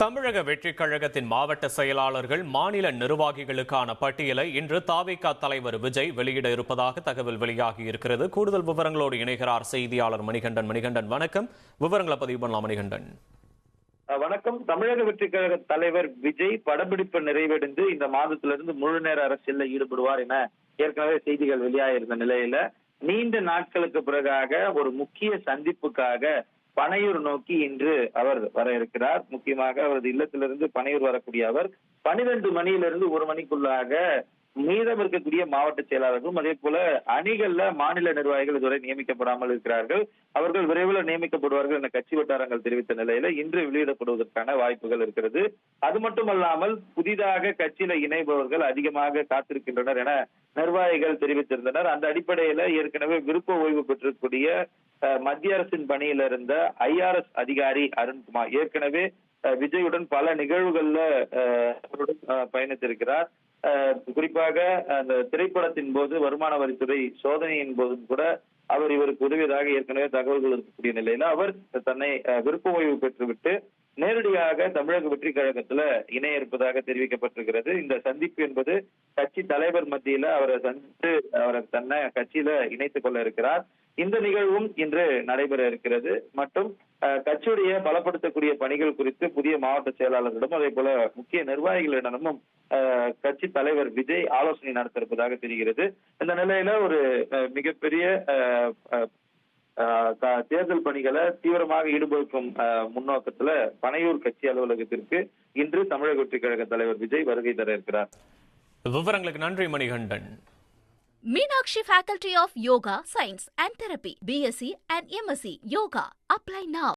தமிழக வெற்றிக் கழகத்தின் மாவட்ட செயலாளர்கள் மாநில நிர்வாகிகளுக்கான பட்டியலை இன்று தாவேகா தலைவர் விஜய் வெளியிட இருப்பதாக தகவல் வெளியாகி இருக்கிறது. கூடுதல் விவரங்களோடு இணைகிறார் செய்தியாளர் மணிகண்டன். மணிகண்டன் வணக்கம். விவரங்களை பதிவு பண்ணலாம் மணிகண்டன். வணக்கம். தமிழக வெற்றி கழக தலைவர் விஜய் படப்பிடிப்பு நிறைவடைந்து இந்த மாதத்திலிருந்து முழு நேர அரசியலில் ஈடுபடுவார் என ஏற்கனவே செய்திகள் வெளியாகியிருந்த நிலையில நீண்ட நாட்களுக்கு பிறகாக ஒரு முக்கிய சந்திப்புக்காக பனையூர் நோக்கி இன்று அவர் வர இருக்கிறார் முக்கியமாக அவரது இல்லத்திலிருந்து பனையூர் வரக்கூடிய அவர் பனிரெண்டு மணியிலிருந்து ஒரு மணிக்குள்ளாக மீதம் இருக்கக்கூடிய மாவட்ட செயலாளர்களும் அதே போல அணிகள்ல மாநில நிர்வாகிகள் இதுவரை நியமிக்கப்படாமல் இருக்கிறார்கள். அவர்கள் விரைவில் நியமிக்கப்படுவார்கள் என கட்சி வட்டாரங்கள் தெரிவித்த நிலையில இன்று வெளியிடப்படுவதற்கான வாய்ப்புகள் இருக்கிறது. அது மட்டுமல்லாமல் புதிதாக கட்சியில இணைபவர்கள் அதிகமாக காத்திருக்கின்றனர் என நிர்வாகிகள் தெரிவித்திருந்தனர். அந்த அடிப்படையில ஏற்கனவே விருப்ப ஓய்வு பெற்றிருக்கக்கூடிய மத்திய அரசின் பணியில இருந்த ஐஆர்எஸ் அதிகாரி அருண்குமார். ஏற்கனவே அஹ், விஜயுடன் பல நிகழ்வுகள்ல அஹ், அவருடன், அஹ், பயணித்திருக்கிறார். குறிப்பாக அந்த திரைப்படத்தின் போது வருமான வரித்துறை சோதனையின் போதும் கூட அவர் இவருக்கு உதவியதாக ஏற்கனவே தகவல்கள் இருக்கக்கூடிய நிலையில அவர் தன்னை விருப்ப ஓய்வு பெற்றுவிட்டு நேரடியாக தமிழக வெற்றி கழகத்துல இணைய இருப்பதாக தெரிவிக்கப்பட்டிருக்கிறது. இந்த சந்திப்பு என்பது கட்சி தலைவர் மத்தியில அவரை சந்தித்து அவரை தன்னை கட்சியில இணைத்துக் கொள்ள இருக்கிறார். இந்த நிகழ்வும் இன்று நடைபெற இருக்கிறது. மற்றும் கட்சியுடைய பலப்படுத்தக்கூடிய பணிகள் குறித்து புதிய மாவட்ட செயலாளர்களிடம் அதே போல முக்கிய நிர்வாகிகளிடமும் கட்சி தலைவர் விஜய் ஆலோசனை நடத்த இருப்பதாக தெரிகிறது இந்த நிலையில ஒரு மிகப்பெரிய தேர்தல் பணிகளை தீவிரமாக ஈடுபடுத்தும் முன்னோக்கத்துல பனையூர் கட்சி அலுவலகத்திற்கு இன்று தமிழக வெற்றி கழக தலைவர் விஜய் வருகை தர இருக்கிறார் விவரங்களுக்கு நன்றி Manikandan Meenakshi Faculty of Yoga, Science and Therapy, BSc and MSc Yoga. Apply now.